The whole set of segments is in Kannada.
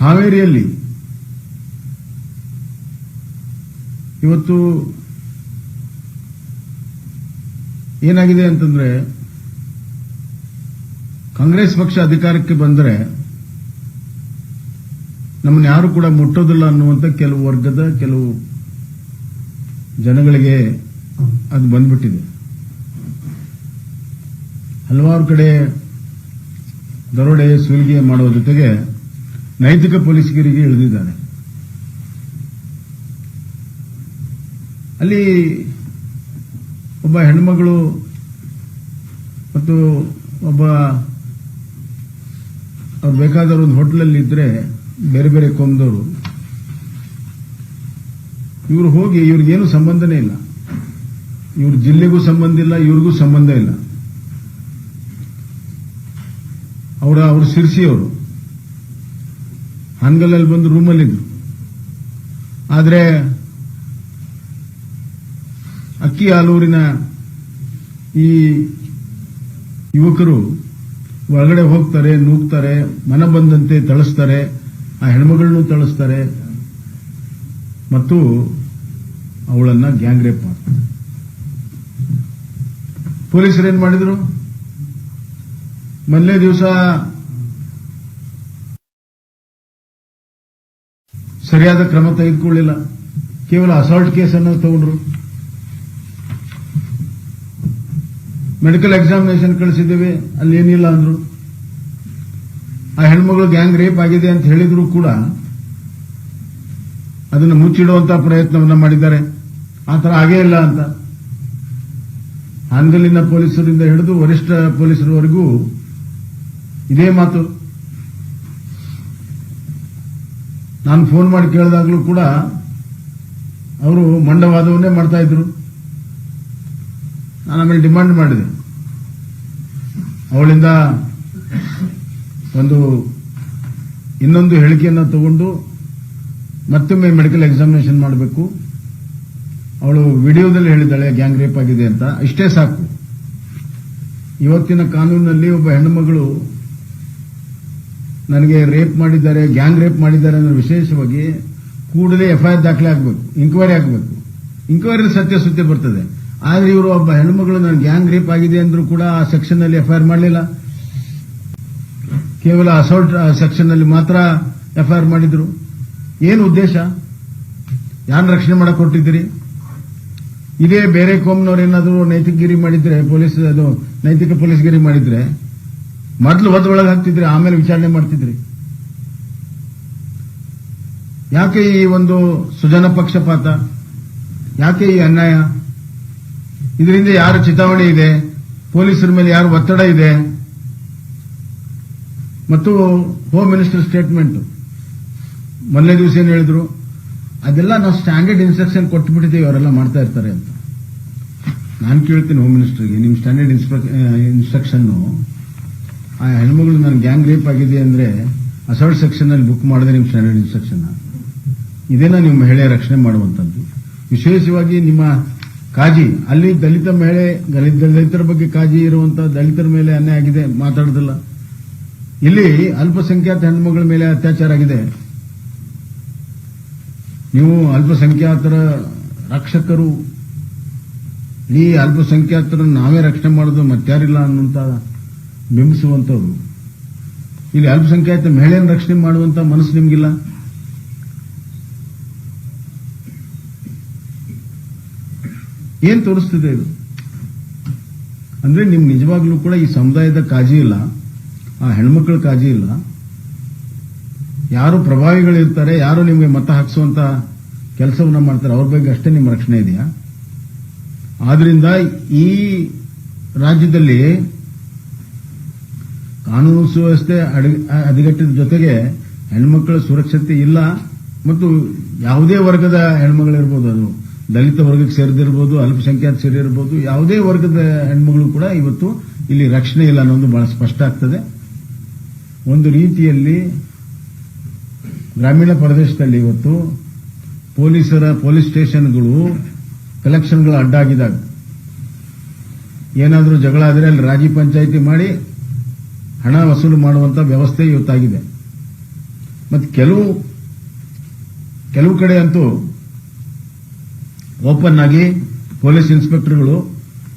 ಹಾವೇರಿಯಲ್ಲಿ. ಇವತ್ತು ಏನಾಗಿದೆ ಅಂತಂದ್ರೆ ಕಾಂಗ್ರೆಸ್ ಪಕ್ಷ ಅಧಿಕಾರಕ್ಕೆ ಬಂದರೆ ನಮ್ಮನ್ನ ಯಾರು ಕೂಡ ಮುಟ್ಟೋದಿಲ್ಲ ಅನ್ನುವಂಥ ಕೆಲವು ವರ್ಗದ ಕೆಲವು ಜನಗಳಿಗೆ ಅದು ಬಂದ್ಬಿಟ್ಟಿದೆ. ಹಲವಾರು ಕಡೆ ದರೋಡೆ ಸುಲಿಗೆ ಮಾಡುವ ಜೊತೆಗೆ ನೈತಿಕ ಪೊಲೀಸರಿಗೆ ಇಳಿದಿದ್ದಾನೆ ಅಲ್ಲಿ ಒಬ್ಬ ಹೆಣ್ಮಗಳು ಮತ್ತು ಒಬ್ಬ ಅವ್ರು ಬೇಕಾದವರು ಒಂದು ಹೋಟ್ಲಲ್ಲಿ ಇದ್ರೆ ಬೇರೆ ಬೇರೆ ಕೊಂದವರು. ಇವರು ಹೋಗಿ ಇವ್ರಿಗೇನು ಸಂಬಂಧನೇ ಇಲ್ಲ. ಇವ್ರ ಜಿಲ್ಲೆಗೂ ಸಂಬಂಧ ಇಲ್ಲ, ಇವ್ರಿಗೂ ಸಂಬಂಧ ಇಲ್ಲ. ಅವರ, ಅವರು ಸಿರ್ಸಿಯವರು ಹಾನ್ಗಲ್ಲಲ್ಲಿ ಬಂದು ರೂಮಲ್ಲಿದ್ರು. ಆದರೆ ಅಕ್ಕಿ ಆಲೂರಿನ ಈ ಯುವಕರು ಒಳಗಡೆ ಹೋಗ್ತಾರೆ, ನೂಗ್ತಾರೆ, ಮನ ಬಂದಂತೆ ತಳಿಸ್ತಾರೆ, ಆ ಹೆಣ್ಮಗಳನ್ನೂ ತಳಿಸ್ತಾರೆ. ಮತ್ತು ಅವಳನ್ನ ಗ್ಯಾಂಗ್ ರೇಪ್ ಮಾಡ್ತಾರೆ. ಪೊಲೀಸರು ಏನ್ ಮಾಡಿದ್ರು? ಮೊನ್ನೆ ದಿವಸ ಸರಿಯಾದ ಕ್ರಮ ತೆಗೆದುಕೊಳ್ಳಿಲ್ಲ. ಕೇವಲ ಅಸಾಲ್ಟ್ ಅನ್ನು ತಗೊಂಡ್ರು. ಮೆಡಿಕಲ್ ಎಕ್ಸಾಮಿನೇಷನ್ ಕಳಿಸಿದ್ದೇವೆ, ಅಲ್ಲಿ ಏನಿಲ್ಲ ಅಂದ್ರು. ಆ ಹೆಣ್ಮಗಳು ಗ್ಯಾಂಗ್ ರೇಪ್ ಆಗಿದೆ ಅಂತ ಹೇಳಿದ್ರು ಕೂಡ ಅದನ್ನು ಮುಚ್ಚಿಡುವಂತಹ ಪ್ರಯತ್ನವನ್ನ ಮಾಡಿದ್ದಾರೆ. ಆ ತರ ಆಗೇ ಇಲ್ಲ ಅಂತ. ಹಾನಗಲ್ಲಿನ ಪೊಲೀಸರಿಂದ ಹಿಡಿದು ವರಿಷ್ಠ ಪೊಲೀಸರವರೆಗೂ ಇದೇ ಮಾತು. ನಾನು ಫೋನ್ ಮಾಡಿ ಕೇಳಿದಾಗಲೂ ಕೂಡ ಅವರು ಮಂಡವಾದವನ್ನೇ ಮಾಡ್ತಾ ಇದ್ರು. ನಾನು ಆಮೇಲೆ ಡಿಮಾಂಡ್ ಮಾಡಿದೆ. ಅವಳಿಂದ ಒಂದು ಇನ್ನೊಂದು ಹೇಳಿಕೆಯನ್ನು ತಗೊಂಡು ಮತ್ತೊಮ್ಮೆ ಮೆಡಿಕಲ್ ಎಕ್ಸಾಮಿನೇಷನ್ ಮಾಡಬೇಕು. ಅವಳು ವಿಡಿಯೋದಲ್ಲಿ ಹೇಳಿದ್ದಾಳೆ, ಗ್ಯಾಂಗ್ ರೇಪ್ ಆಗಿದೆ ಅಂತ. ಇಷ್ಟೇ ಸಾಕು. ಇವತ್ತಿನ ಕಾನೂನಿನಲ್ಲಿ ಒಬ್ಬ ಹೆಣ್ಣುಮಗಳು ನನಗೆ ರೇಪ್ ಮಾಡಿದ್ದಾರೆ, ಗ್ಯಾಂಗ್ ರೇಪ್ ಮಾಡಿದ್ದಾರೆ ಅನ್ನೋ ವಿಶೇಷವಾಗಿ ಕೂಡಲೇ ಎಫ್ಐಆರ್ ದಾಖಲೆ ಆಗಬೇಕು ಇಂಕ್ವೈರಿ ಆಗಬೇಕು. ಇನ್ಕ್ವೈರಿ ಸತ್ಯ ಸುದ್ದಿ ಬರ್ತದೆ. ಆದರೆ ಇವರು ಒಬ್ಬ ಹೆಣ್ಮಗಳು ನನ್ನ ಗ್ಯಾಂಗ್ ರೇಪ್ ಆಗಿದೆ ಅಂದ್ರೂ ಕೂಡ ಆ ಸೆಕ್ಷನ್ ಅಲ್ಲಿ ಎಫ್ಐಆರ್ ಮಾಡಲಿಲ್ಲ. ಕೇವಲ ಅಸಾಲ್ಟ್ ಸೆಕ್ಷನ್ ಅಲ್ಲಿ ಮಾತ್ರ ಎಫ್ಐಆರ್ ಮಾಡಿದ್ರು. ಏನು ಉದ್ದೇಶ? ಯಾರು ರಕ್ಷಣೆ ಮಾಡಕ್ ಕೊಟ್ಟಿದ್ದೀರಿ ಇದೇ ಬೇರೆ ಕೋಮ್ನವ್ರು ಏನಾದರೂ ನೈತಿಕಗಿರಿ ಮಾಡಿದ್ರೆ, ಪೊಲೀಸ್, ಅದು ನೈತಿಕ ಪೊಲೀಸ್ಗಿರಿ ಮಾಡಿದ್ರೆ ಮೊದಲು ಒಳಗೆ ಹಾಕ್ತಿದ್ರಿ, ಆಮೇಲೆ ವಿಚಾರಣೆ ಮಾಡ್ತಿದ್ರಿ. ಯಾಕೆ ಈ ಒಂದು ಸುಜನ ಪಕ್ಷಪಾತ? ಯಾಕೆ ಈ ಅನ್ಯಾಯ? ಇದರಿಂದ ಯಾರ ಚಿತಾವಣೆ ಇದೆ? ಪೊಲೀಸರ ಮೇಲೆ ಯಾರು ಒತ್ತಡ ಇದೆ? ಮತ್ತು ಹೋಮ್ ಮಿನಿಸ್ಟರ್ ಸ್ಟೇಟ್ಮೆಂಟ್ ಮೊನ್ನೆ ದಿವಸ ಏನು ಹೇಳಿದ್ರು? ಅದೆಲ್ಲ ನಾವು ಸ್ಟ್ಯಾಂಡರ್ಡ್ ಇನ್ಸ್ಟ್ರಕ್ಷನ್ ಕೊಟ್ಬಿಟ್ಟಿದ್ದೀವಿ, ಅವರೆಲ್ಲ ಮಾಡ್ತಾ ಇರ್ತಾರೆ ಅಂತ. ನಾನು ಕೇಳ್ತೀನಿ ಹೋಮ್ ಮಿನಿಸ್ಟರ್ಗೆ ನಿಮ್ಮ ಸ್ಟ್ಯಾಂಡರ್ಡ್ ಇನ್ಸ್ಟ್ರಕ್ಷನ್ ಆ ಹೆಣ್ಮಗಳು ನಾನು ಗ್ಯಾಂಗ್ ರೇಪ್ ಆಗಿದೆ ಅಂದ್ರೆ ಅಸಾಲ್ಟ್ ಸೆಕ್ಷನ್ ಅಲ್ಲಿ ಬುಕ್ ಮಾಡಿದ್ರೆ ನಿಮ್ಮ ಸ್ಟ್ಯಾಂಡರ್ಡ್ ಇನ್ಸ್ಟ್ರಕ್ಷನ್ ಇದೇನ ನಿಮ್ಮ ಮಹಿಳೆ ರಕ್ಷಣೆ ಮಾಡುವಂತದ್ದು ವಿಶೇಷವಾಗಿ ನಿಮ್ಮ ಕಾಜಿ, ಅಲ್ಲಿ ದಲಿತ ಮಹಿಳೆ, ದಲಿತ ದಲಿತರ ಬಗ್ಗೆ ಕಾಜಿ ಇರುವಂತಹ ದಲಿತರ ಮೇಲೆ ಅನ್ಯಾಯ ಆಗಿದೆ, ಮಾತಾಡೋದಿಲ್ಲ. ಇಲ್ಲಿ ಅಲ್ಪಸಂಖ್ಯಾತ ಹೆಣ್ಮಗಳ ಮೇಲೆ ಅತ್ಯಾಚಾರ ಆಗಿದೆ. ನೀವು ಅಲ್ಪಸಂಖ್ಯಾತರ ರಕ್ಷಕರು. ಈ ಅಲ್ಪಸಂಖ್ಯಾತರನ್ನು ನಾವೇ ರಕ್ಷಣೆ ಮಾಡೋದು ಮತ್ತಾರಿಲ್ಲ ಅನ್ನುವಂತ ಬಿಂಬಿಸುವಂತವ್ರು ಇಲ್ಲಿ ಅಲ್ಪಸಂಖ್ಯಾತ ಮಹಿಳೆಯನ್ನು ರಕ್ಷಣೆ ಮಾಡುವಂತ ಮನಸ್ಸು ನಿಮಗಿಲ್ಲ? ಏನು ತೋರಿಸ್ತಿದೆ ಇದು? ಅಂದ್ರೆ ನಿಮ್ಗೆ ನಿಜವಾಗ್ಲೂ ಕೂಡ ಈ ಸಮುದಾಯದ ಕಾಜಿ ಇಲ್ಲ, ಆ ಹೆಣ್ಮಕ್ಳ ಕಾಜಿ ಇಲ್ಲ. ಯಾರು ಪ್ರಭಾವಿಗಳಿರ್ತಾರೆ ಯಾರು ನಿಮಗೆ ಮತ ಹಾಕಿಸುವಂತ ಕೆಲಸವನ್ನ ಮಾಡ್ತಾರೆ, ಅವ್ರ ಬಗ್ಗೆ ಅಷ್ಟೇ ನಿಮ್ಮ ರಕ್ಷಣೆ ಇದೆಯಾ? ಆದ್ರಿಂದ ಈ ರಾಜ್ಯದಲ್ಲಿ ಕಾನೂನು ಸುವ್ಯವಸ್ಥೆ ಹದಗೆಟ್ಟಿದ ಜೊತೆಗೆ ಹೆಣ್ಮಕ್ಳ ಸುರಕ್ಷತೆ ಇಲ್ಲ ಮತ್ತು ಯಾವುದೇ ವರ್ಗದ ಹೆಣ್ಮಗಳಿರ್ಬೋದು ಅದು. ದಲಿತ ವರ್ಗಕ್ಕೆ ಸೇರಿದಿರ್ಬೋದು, ಅಲ್ಪಸಂಖ್ಯಾತ ಸೇರಿರ್ಬೋದು, ಯಾವುದೇ ವರ್ಗದ ಹೆಣ್ಮಗಳು ಕೂಡ ಇವತ್ತು ಇಲ್ಲಿ ರಕ್ಷಣೆ ಇಲ್ಲ ಅನ್ನೋದು ಬಹಳ ಸ್ಪಷ್ಟ ಆಗ್ತದೆ. ಒಂದು ರೀತಿಯಲ್ಲಿ ಗ್ರಾಮೀಣ ಪ್ರದೇಶದಲ್ಲಿ ಇವತ್ತು ಪೊಲೀಸರ, ಪೊಲೀಸ್ ಸ್ಟೇಷನ್ಗಳು ಕಲೆಕ್ಷನ್ಗಳು ಅಡ್ಡಾಗಿದಾಗ ಏನಾದರೂ ಜಗಳ ಆದರೆ ಅಲ್ಲಿ ರಾಜಿ ಪಂಚಾಯಿತಿ ಮಾಡಿ ಹಣ ವಸೂಲು ಮಾಡುವಂತ ವ್ಯವಸ್ಥೆ ಇವತ್ತಾಗಿದೆ. ಮತ್ತು ಕೆಲವು ಕೆಲವು ಕಡೆ ಅಂತೂ ಓಪನ್ ಆಗಿ ಪೊಲೀಸ್ ಇನ್ಸ್ಪೆಕ್ಟರ್ಗಳು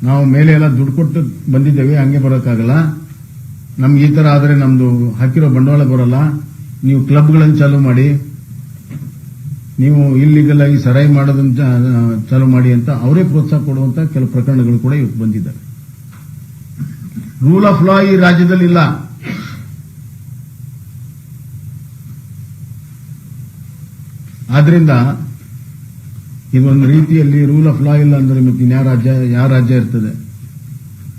ನಾವು ಮೇಲೆ ಎಲ್ಲ ದುಡ್ಡು ಕೊಟ್ಟು ಬಂದಿದ್ದೇವೆ, ಹಂಗೆ ಬರೋಕ್ಕಾಗಲ್ಲ. ನಮ್ಗೆ ಈ ಥರ ಆದರೆ ನಮ್ದು ಹಾಕಿರೋ ಬಂಡವಾಳ ಬರೋಲ್ಲ. ನೀವು ಕ್ಲಬ್ಗಳನ್ನು ಚಾಲೂ ಮಾಡಿ, ನೀವು ಇಲ್ಲಿಗೆಲ್ಲ ಈ ಸರಾಯಿ ಮಾಡೋದನ್ನು ಚಾಲೂ ಮಾಡಿ ಅಂತ ಅವರೇ ಪ್ರೋತ್ಸಾಹ ಕೊಡುವಂಥ ಕೆಲವು ಪ್ರಕರಣಗಳು ಕೂಡ ಇವತ್ತು ಬಂದಿದ್ದಾರೆ ರೂಲ್ ಆಫ್ ಲಾ ಈ ರಾಜ್ಯದಲ್ಲಿ ಇಲ್ಲ ಆದ್ರಿಂದ ಇದೊಂದು ರೀತಿಯಲ್ಲಿ ರೂಲ್ ಆಫ್ ಲಾ ಇಲ್ಲ ಅಂದ್ರೆ ಮತ್ತೆ ಇನ್ಯಾವ ರಾಜ್ಯ, ಯಾವ ರಾಜ್ಯ ಇರ್ತದೆ?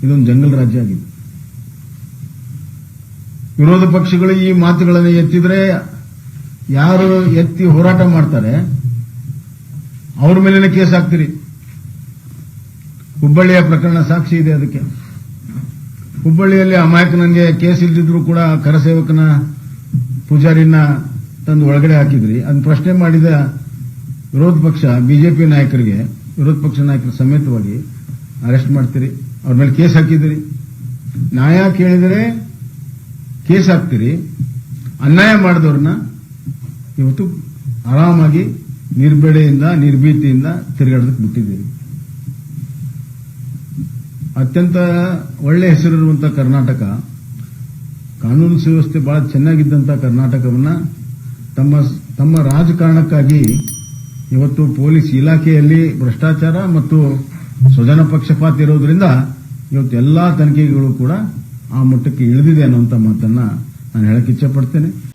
ಇದೊಂದು ಜಂಗಲ್ ರಾಜ್ಯ ಆಗಿದೆ. ವಿರೋಧ ಪಕ್ಷಗಳು ಈ ಮಾತುಗಳನ್ನು ಎತ್ತಿದ್ರೆ ಯಾರು ಎತ್ತಿ ಹೋರಾಟ ಮಾಡ್ತಾರೆ, ಅವ್ರ ಮೇಲಿನ ಕೇಸ್ ಹಾಕ್ತೀರಿ. ಹುಬ್ಬಳ್ಳಿಯ ಪ್ರಕರಣ ಸಾಕ್ಷಿ ಇದೆ ಅದಕ್ಕೆ. ಹುಬ್ಬಳ್ಳಿಯಲ್ಲಿ ಅಮಾಯಕನಿಗೆ ಕೇಸ್ ಇಲ್ದಿದ್ರು ಕೂಡ ಕರಸೇವಕನ ಪೂಜಾರಿನ ತಂದು ಒಳಗಡೆ ಹಾಕಿದ್ರಿ. ಅದನ್ನ ಪ್ರಶ್ನೆ ಮಾಡಿದ ವಿರೋಧ ಪಕ್ಷ, ಬಿಜೆಪಿ ನಾಯಕರಿಗೆ, ವಿರೋಧ ಪಕ್ಷ ನಾಯಕರ ಸಮೇತವಾಗಿ ಅರೆಸ್ಟ್ ಮಾಡ್ತೀರಿ. ಅವ್ರ ಮೇಲೆ ಕೇಸ್ ಹಾಕಿದ್ರಿ ನ್ಯಾಯ ಕೇಳಿದರೆ ಕೇಸ್ ಹಾಕ್ತೀರಿ. ಅನ್ಯಾಯ ಮಾಡಿದವ್ರನ್ನ ಇವತ್ತು ಆರಾಮಾಗಿ ನಿರ್ಬೇಡೆಯಿಂದ, ನಿರ್ಭೀತಿಯಿಂದ ತಿರುಗಾಡೋದಕ್ಕೆ ಬಿಟ್ಟಿದ್ದೀರಿ. ಅತ್ಯಂತ ಒಳ್ಳೆ ಹೆಸರಿರುವಂತಹ ಕರ್ನಾಟಕ, ಕಾನೂನು ಸುವ್ಯವಸ್ಥೆ ಬಹಳ ಚೆನ್ನಾಗಿದ್ದಂತ ಕರ್ನಾಟಕವನ್ನ ತಮ್ಮ ತಮ್ಮ ರಾಜಕಾರಣಕ್ಕಾಗಿ ಇವತ್ತು ಪೊಲೀಸ್ ಇಲಾಖೆಯಲ್ಲಿ ಭ್ರಷ್ಟಾಚಾರ ಮತ್ತು ಸ್ವಜನ ಪಕ್ಷಪಾತ ಇರೋದ್ರಿಂದ ಇವತ್ತು ಎಲ್ಲಾ ತನಿಖೆಗಳು ಕೂಡ ಆ ಮಟ್ಟಕ್ಕೆ ಇಳಿದಿದೆ ಅನ್ನುವಂಥ ಮಾತನ್ನ ನಾನು ಹೇಳಕ್ಕೆ ಇಚ್ಛೆ ಪಡ್ತೇನೆ.